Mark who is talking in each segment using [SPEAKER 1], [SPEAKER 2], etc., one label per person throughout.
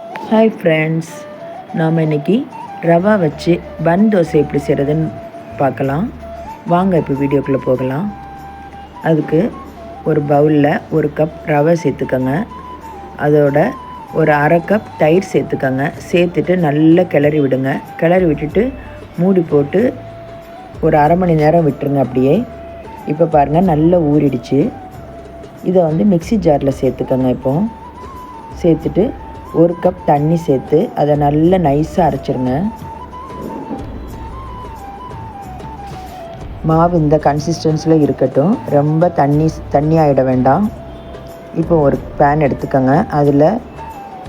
[SPEAKER 1] Hi friends நாம் இன்னைக்கு ரவா வச்சு பன் தோசை எப்படி செய்கிறதுன்னு பார்க்கலாம். வாங்க இப்போ வீடியோக்குள்ளே போகலாம். அதுக்கு ஒரு பவுலில் ஒரு கப் ரவை சேர்த்துக்கோங்க. அதோட ஒரு அரை கப் தயிர் சேர்த்துக்கோங்க. சேர்த்துட்டு நல்லா கிளறி விடுங்க. கிளறி விட்டுட்டு மூடி போட்டு ஒரு அரை மணி நேரம் விட்டுருங்க அப்படியே. இப்போ பாருங்கள் நல்லா ஊறிடுச்சு. இதை வந்து மிக்ஸி ஜாரில் சேர்த்துக்கோங்க இப்போ. சேர்த்துட்டு ஒரு கப் தண்ணி சேர்த்து அதை நல்லா நைஸாக அரைச்சிருங்க. மாவு இந்த கன்சிஸ்டன்ஸில் இருக்கட்டும். ரொம்ப தண்ணி தண்ணி ஆகிட வேண்டாம். இப்போ ஒரு பேன் எடுத்துக்கோங்க. அதில்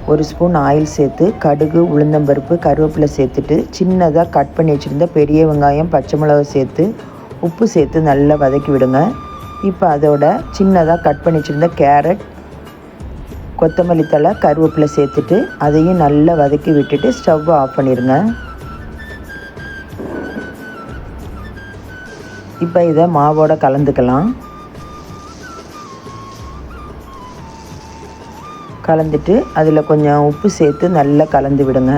[SPEAKER 1] ஒரு ஸ்பூன் ஆயில் சேர்த்து கடுகு உளுந்தம்பருப்பு கருவேப்பிலை சேர்த்துட்டு சின்னதாக கட் பண்ணி வச்சுருந்த பெரிய வெங்காயம் பச்சை மிளகா சேர்த்து உப்பு சேர்த்து நல்லா வதக்கி விடுங்க. இப்போ அதோட சின்னதாக கட் பண்ணி வச்சுருந்த கேரட் கொத்தமல்லி தழை கருவேப்பிலை சேர்த்துட்டு அதையும் நல்லா வதக்கி விட்டுட்டு ஸ்டவ் ஆஃப் பண்ணிடுங்க இப்போ இதை மாவோட கலந்துக்கலாம். கலந்துட்டு அதில் கொஞ்சம் உப்பு சேர்த்து நல்லா கலந்து விடுங்க.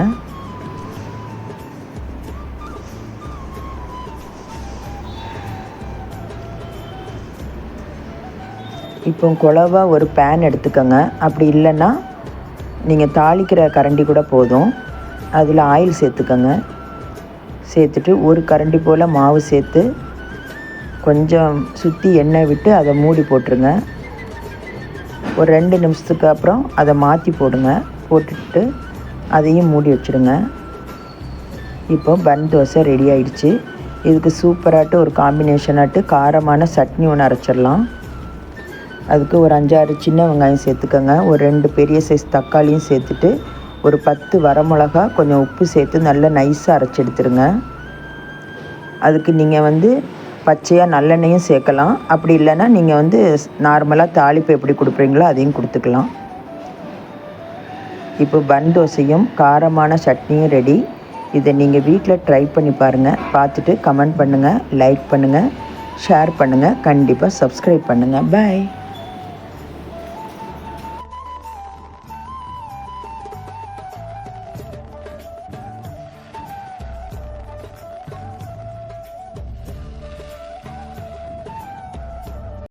[SPEAKER 1] இப்போ குழவா ஒரு பேன் எடுத்துக்கோங்க. அப்படி இல்லைன்னா நீங்கள் தாளிக்கிற கரண்டி கூட போதும். அதில் ஆயில் சேர்த்துக்கோங்க. சேர்த்துட்டு ஒரு கரண்டி போல் மாவு சேர்த்து கொஞ்சம் சுற்றி எண்ணெய் விட்டு அதை மூடி போட்டுருங்க. ஒரு ரெண்டு நிமிஷத்துக்கு அப்புறம் அதை மாற்றி போடுங்க. போட்டுட்டு அதையும் மூடி வச்சுடுங்க இப்போ பன் தோசை ரெடி ஆயிடுச்சு. இதுக்கு சூப்பராகட்டு ஒரு காம்பினேஷனாகட்டு காரமான சட்னி ஒன்று அரைச்சிடலாம். அதுக்கு ஒரு அஞ்சாறு சின்ன வெங்காயம் சேர்த்துக்கோங்க. ஒரு ரெண்டு பெரிய சைஸ் தக்காளியும் சேர்த்துட்டு ஒரு பத்து வரமிளகா கொஞ்சம் உப்பு சேர்த்து நல்லா நைஸாக அரைச்சி எடுத்துருங்க. அதுக்கு நீங்கள் வந்து பச்சையாக நல்லெண்ணெயும் சேர்க்கலாம். அப்படி இல்லைன்னா நீங்கள் வந்து நார்மலாக தாளிப்பு எப்படி கொடுப்பீங்களோ அதையும் கொடுத்துக்கலாம். இப்போ பன் தோசையும் காரமான சட்னியும் ரெடி இதை நீங்கள் வீட்டில் ட்ரை பண்ணி பாருங்கள் பார்த்துட்டு கமெண்ட் பண்ணுங்கள் லைக் பண்ணுங்கள் ஷேர் பண்ணுங்கள் கண்டிப்பாக சப்ஸ்கிரைப் பண்ணுங்கள் பாய்